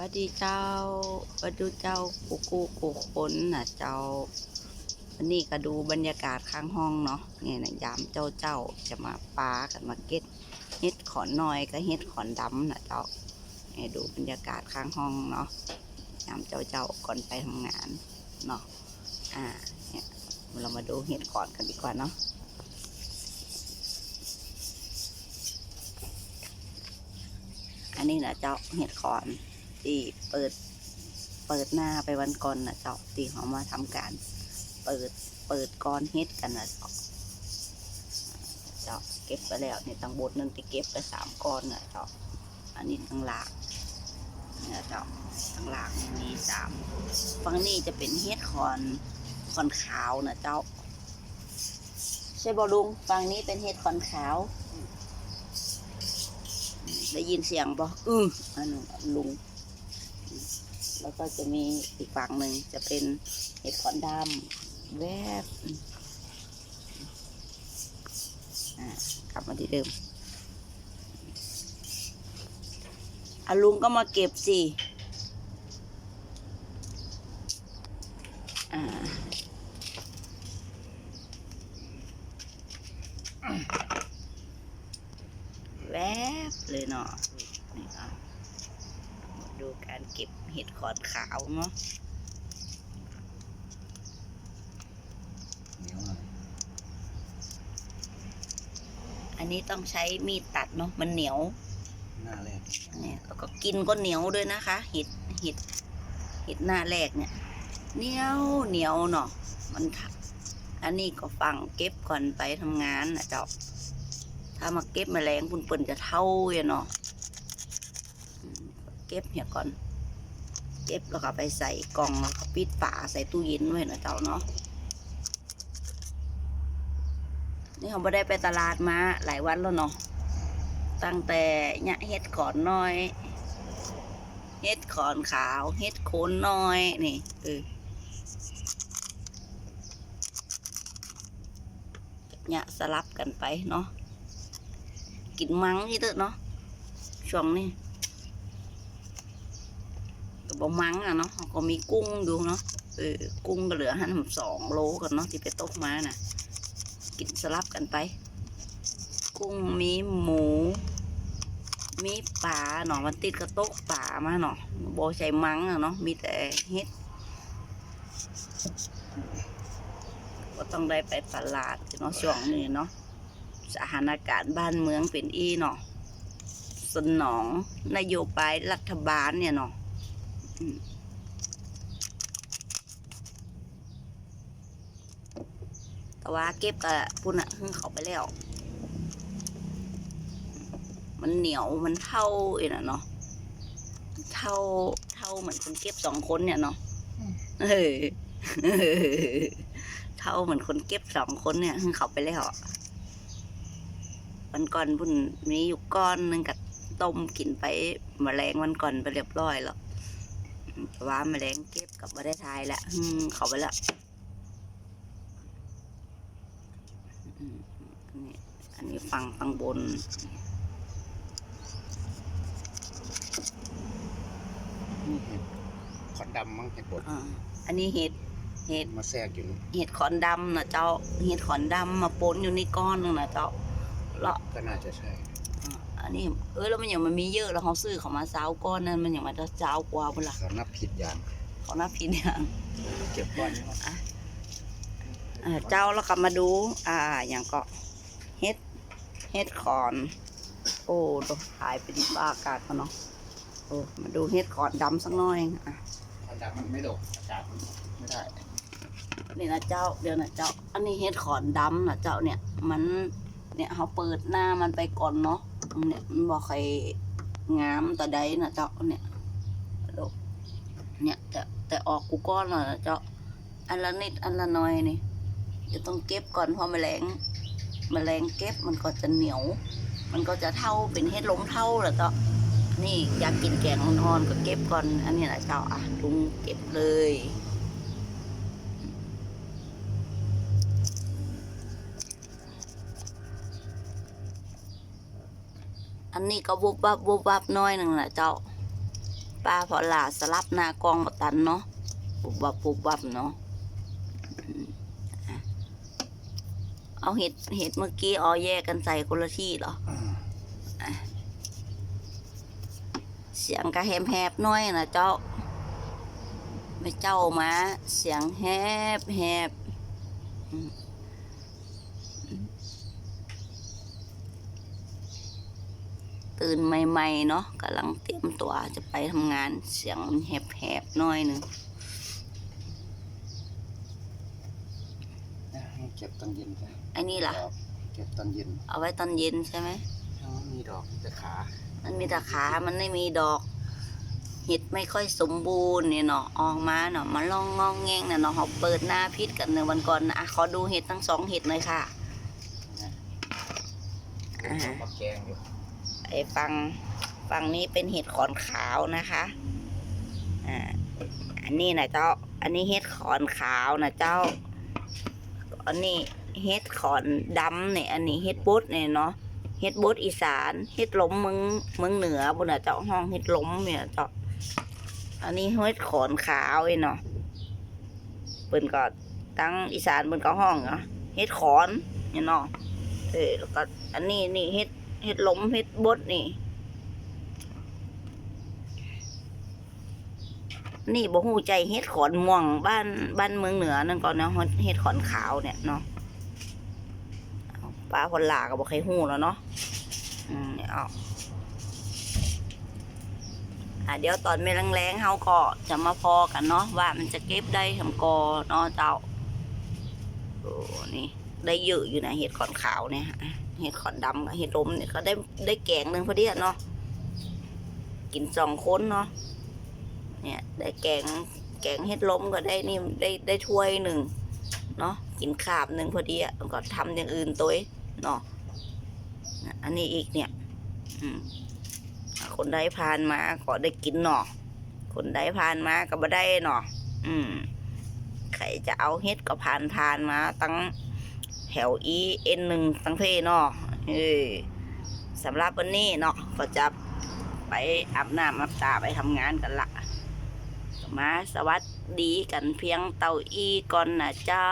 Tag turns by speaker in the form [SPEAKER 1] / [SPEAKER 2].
[SPEAKER 1] วัสดีเจ้าวัสดีเจ้ากูกูกูคนน่ะเจ้าวันนี้ก็ดูบรรยากาศข้างห้องเนาะเนี่ยนะยามเจ้าเจ้าจะมาปลากันมาเก็ตเฮ็ดขอนน้อยก็เฮ็ดขอนดำน่ะเจ้าเนี่ยดูบรรยากาศข้างห้องเนาะยามเจ้าเจ้าก่อนไปทำงานเนาะอ่าเนี่ยเรามาดูเฮ็ดขอนกันดีกว่าเนาะอันนี้นะเจ้าเห็ดขอน ที่เปิด เปิดหน้าไปวันก่อนนะเจ้าที่เขามาทำการ เปิดเปิดก้อนเฮ็ดกันนะเจ้าเจ้าเก็บไปแล้วเนี่ยตังบทนึงที่เก็บไปสามก้อนนะเจ้าอันนี้ทั้งหลากนี่ยเจ้าทั้งหลากมีสามฝั่งนี้จะเป็นเฮ็ดขอนขอนขาวนะเจ้าใช่บอลุงฝั่งนี้เป็นเฮ็ดขอนขาวได้ยินเสียงบอกอืออันนั้นลุง แล้วก็จะมีอีกฝั่งหนึ่งจะเป็นเห็ดขอนดำแวบกลับมาที่เดิมอาลุงก็มาเก็บสิแวบเลยเนาะนี่ก็มา ดูการเก็บเห็ดขอนขาวเนาะ
[SPEAKER 2] เหนียวหน่อย
[SPEAKER 1] อันนี้ต้องใช้มีดตัดเนาะมันเหนียว
[SPEAKER 2] หน้าแรก
[SPEAKER 1] เนี่ยแล้วก็กินก็เหนียวด้วยนะคะเห็ดเห็ดเห็ดหน้าแรกเนี่ยเหนียวเหนียวเนาะมันทะอันนี้ก็ฟังเก็บก่อนไปทำงานนะเจ้าถ้ามาเก็บแมลงปุ่นเปิ่นจะเท่าอยู่เนาะอืม เก็บเนี่ยก่อน เก็บแล้วก็ไปใส่กล่องแล้วก็ปิดฝาใส่ตู้เย็นไว้นะเจ้าเนาะนี่เขาไม่ได้ไปตลาดมาหลายวันแล้วเนาะตั้งแต่เนี่ยเฮ็ดขอนน้อยเฮ็ดขอนขาวเฮ็ดโคนน้อยนี่เออเนี่ยสลับกันไปเนาะกินมังที่เถอะเนาะช่วงนี้ บอกมังอะเนาะเขาก็มีกุ้งดูเนาะเออกุ้งก็เหลือหันสองโลกันเนาะที่ไปตกมาน่ะ กินสลับกันไป กุ้งมีหมู มีปลาเนาะมันติดกระตกปลามาเนาะโบใช้มังอะเนาะมีแต่เฮ็ดก็ต้องได้ไปตลาดเนาะช่วงนี้เนาะสถานการณ์บ้านเมืองเป็นอีเนาะสนองนโยบายรัฐบาลเนี่ยเนาะอืม แต่ว่าเก็บกะพุ่นอะหึ่งเขาไปแล้ว มันเหนียวมันเท่าเองอะเนาะเท่าเท่าเหมือนคนเก็บสองคนเนี่ยเนาะเออเท่าเหมือนคนเก็บสองคนเนี่ยเขาไปแล้วอะวันก่อนพุ่นมีอยู่ก้อนหนึงกับต้มกินไปแมลงวันก่อนไปเรียบร้อยแล้วแต่ ว่าแมลงเก็บกับมาได้ทายละอืมเขาไปแล้วอืมอันนี้อันนี้ฟังฟังบน
[SPEAKER 2] นี่เห็ดขอนดำมั้งเห็ดบด
[SPEAKER 1] อ่าอันนี้เห็ดเห็ด
[SPEAKER 2] มาแทรกอยู่นี่
[SPEAKER 1] เห็ดขอนดำนะเจ้าเห็ดขอนดำมาปนอยู่ในก้อนหนึงนะเจ้าแล้ว
[SPEAKER 2] ก็น่าจะใช่
[SPEAKER 1] อ่าอันนี้เออแล้วมันอย่างมันมีเยอะแล้วเขาซื้อเขามาซาวก้อนนั้นมันอย่างมันจะซาวกว่าเวลา
[SPEAKER 2] เขานับผิดอย่าง
[SPEAKER 1] เขานับผิดอย่าง
[SPEAKER 2] เก็บก้อนนี้มา
[SPEAKER 1] อ่าเจ้าแล้วกลับมาดู อ่า อย่างก็เห็ดเห็ดขอน โอ้ดูถ่ายไปดีบ้าอากาศกันเนาะโอ้มาดูเห็ดขอนดำสักหน่อยอะ
[SPEAKER 2] ขอนดำมันไม่โดดอากาศมันไม่ได้
[SPEAKER 1] นี่นะเจ้าเดี๋ยวนะเจ้า อันนี้เห็ดขอนดำนะเจ้าเนี่ย มันเนี่ยเขาเปิดหน้ามันไปก่อนเนาะ เนี่ยมันบอกใครงามแต่ใดนะเจ้าเนี่ยดูเนี่ยแต่แต่ออกกูก้อนแล้วนะเจ้าอันละนิดอันละน้อยนี่จะต้องเก็บก่อนเพราะแมลงแมลงเก็บมันก็จะเหนียว มันก็จะเท่าเป็นเห็ดล้มเท่าแหละเจ้านี่อยากกินแกงอ่อนๆก็เก็บก่อน อันนี้นะเจ้าอะลุงเก็บเลย อันนี้ก็วุบวับวุบวับน้อยหนึ่งแหละเจ้าป้าพอหลาสลับหน้ากองมาตันเนาะปุบวับปุบวับเนาะอืมอะเอาเห็ดเห็ดเมื่อกี้อ๋อแยกกันใส่คนละที่เหรอเสียงกระแหบแหบๆหน้อยนะเจ้าไม่เจ้ามา เสียงแหบแหบอืม ตื่นใหม่ๆเนาะกำลังเตรียมตัวจะไปทำงานเสียงมันแหบแหบๆหน้อยหนึ่ง
[SPEAKER 2] เก็บตอนเย็นจ้ะ
[SPEAKER 1] ไอ้นี่ล่ะ
[SPEAKER 2] ดอกเก็บตอนเย็น
[SPEAKER 1] เอาไว้ตอนเย็นใช่ไหม
[SPEAKER 2] อ๋อมีดอกแต่ขา
[SPEAKER 1] มันมีแต่ขามันไม่มีดอกเห็ดไม่ค่อยสมบูรณ์เนี่ยเนาะออกมาเนาะมันลองงองแงงเนี่ยเนาะเขาเปิดหน้าพิษกันในวันก่อนนะอะขอดูเห็ดทั้งสองเห็ดหน่อยค่ะอ่า
[SPEAKER 2] มาแกงอยู่
[SPEAKER 1] ไอ้ฝั่งฝั่งนี้เป็นเห็ดขอนขาวนะคะอ่าอันนี้นะเจ้า อันนี้เห็ดขอนขาวนะเจ้า อันนี้เห็ดขอนดำเนี่ยอันนี้เห็ดบดเนี่ยเนาะเห็ดบดอีสานเห็ดหลมเมืองเมืองเหนือบนน่ะเจ้าห้องเห็ดหลมเนี่ยเจ้าอันนี้เห็ดขอนขาวไอ้เนาะเปิ้นก็ตั้งอีสานเปิ้นก็ห้องเนาะเห็ดขอนเนี่ยเนาะเออแล้วก็อันนี้นี่เห็ด เห็ดหลมเห็ดบดนี่ นี่บ่ฮู้ใจเห็ดขอนม่วงบ้านบ้านเมืองเหนือนั่นก่อนนะเห็ดขอนขาวเนี่ยเนาะป้าคนลาก็บ่เคยฮู้แล้วเนาะอืมเนี่ยเอาอะเดี๋ยวตอนไม่แรงๆเฮาก็จะมาพอกันเนาะว่ามันจะเก็บได้ทำกอเนาะเจ้าโอ้นี่ได้เยอะอยู่นะเห็ดขอนขาวเนี่ย เห็ดขอนดำกับเห็ดลมเนี่ยก็ได้ได้แกงหนึ่งพอดีอะเนาะกินสองคนเนาะเนี่ยได้แกงแกงเห็ดลมก็ได้นี่ได้ได้ถ้วยหนึ่งเนาะกินขาบหนึ่งพอดีอะแล้วก็ทำอย่างอื่นตัวเนาะอันนี้อีกเนี่ยอืคนใดผ่านมาก็ได้กินเนาะคนใดผ่านมาก็บ่ได้เนาะอืมใครจะเอาเฮ็ดก็ผ่านผ่านมาตั้ง ถว E N หนึ่งตั้งเพเนาะเออสำหรับวันนี้เนาะก็จะไปอาบน้ำอาบตาไปทำงานกันละมาสวัสดีกันเพียงเตาอีก่อนนะเจ้า